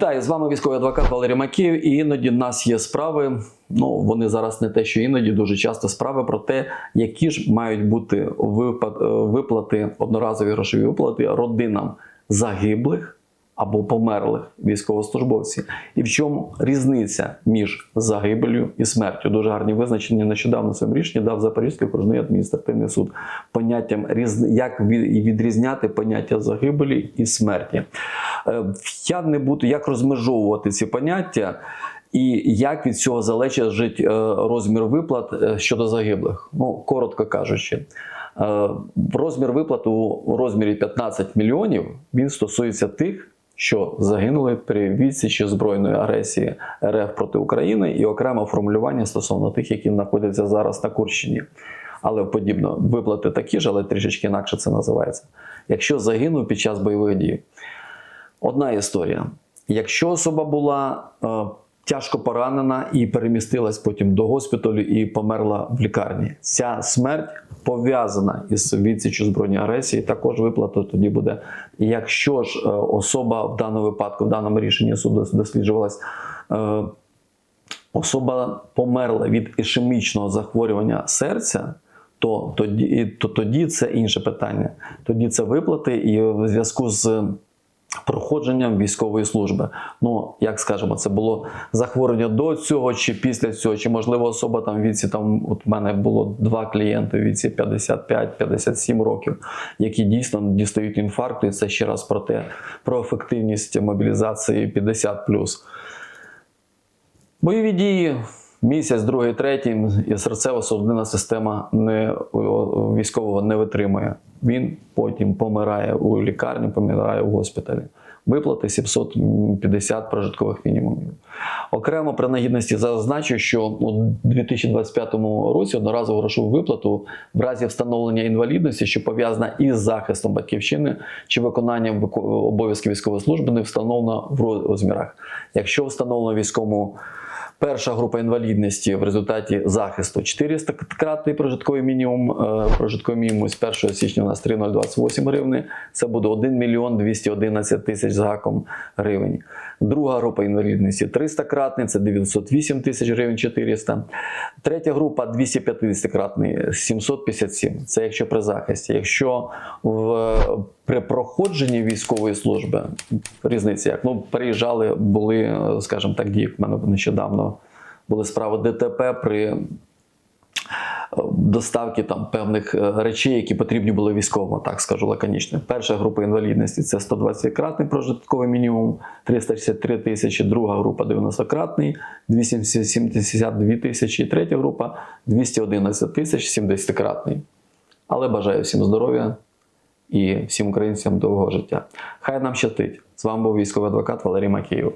Вітаю з вами військовий адвокат Валерій Макіїв. І іноді в нас є справи. Ну вони зараз не те, що іноді дуже часто справи про те, які ж мають бути е, виплати, одноразові грошові виплати родинам загиблих або померлих військовослужбовців. І в чому різниця між загибелью і смертю? Дуже гарні визначення нещодавно в своєму рішенні дав Запорізький окружний адміністративний суд поняттям як відрізняти поняття загибелі і смерті. Е, Я не буду як розмежовувати ці поняття. І як від цього залежить е, розмір виплат е, щодо загиблих? Ну, коротко кажучи, розмір виплат у розмірі 15 мільйонів він стосується тих, що загинули при відсічі збройної агресії РФ проти України, і окреме формулювання стосовно тих, які знаходяться зараз на Курщині. Але подібно виплати такі ж, але трішечки інакше це називається. Якщо загинув під час бойових дій, Одна історія. Якщо особа була е, тяжко поранена і перемістилась потім до госпіталю і померла в лікарні, ця смерть пов'язана із відсічю збройної агресії, також виплата тоді буде. Якщо ж е, особа в даному випадку, в даному рішенні суду досліджувалась. Е, Особа померла від ішемічного захворювання серця, то тоді, то тоді це інше питання. Тоді це виплати і в зв'язку з проходженням військової служби. Ну, як скажемо, це було захворювання до цього чи після цього, чи можливо особа там в віці, там от в мене було два клієнти в віці 55-57 років, які дійсно дістають інфаркту, і це ще раз про те, про ефективність мобілізації 50+. Бойові дії. Місяць, другий, третій, і серцево-судинна система не, військового не витримує. Він потім помирає у лікарні, помирає у госпіталі. Виплати 750 прожиткових мінімумів. Окремо при нагідності зазначу, що у 2025 році одноразову грошову виплату в разі встановлення інвалідності, що пов'язана із захистом батьківщини чи виконанням вико- обов'язків військової служби, не встановлено в розмірах. Якщо встановлено військовому Перша група інвалідності в результаті захисту 400 кратний прожитковий мінімум. Е, Прожитковий мінімум з 1 січня у нас 3,028 гривни. Це буде 1 мільйон 211 тисяч з гаком гривень. Друга група інвалідності 300 кратний, це 908 тисяч гривень 400. Третя група 250 кратний 757. Це якщо при захисті. Якщо в, при проходженні військової служби різниця як ну приїжджали, були, е, скажімо так, дії. в мене нещодавно були справи ДТП при е, доставки там певних е, речей, які потрібні були військовому, так скажу лаконічно. Перша група інвалідності це 120-кратний прожитковий мінімум, 363 тисячі, друга група 90-кратний, 272 тисячі, третя група 211 тисяч 70-кратний. Але бажаю всім здоров'я і всім українцям довгого життя. Хай нам щастить! З вами був військовий адвокат Валерій Макіїв.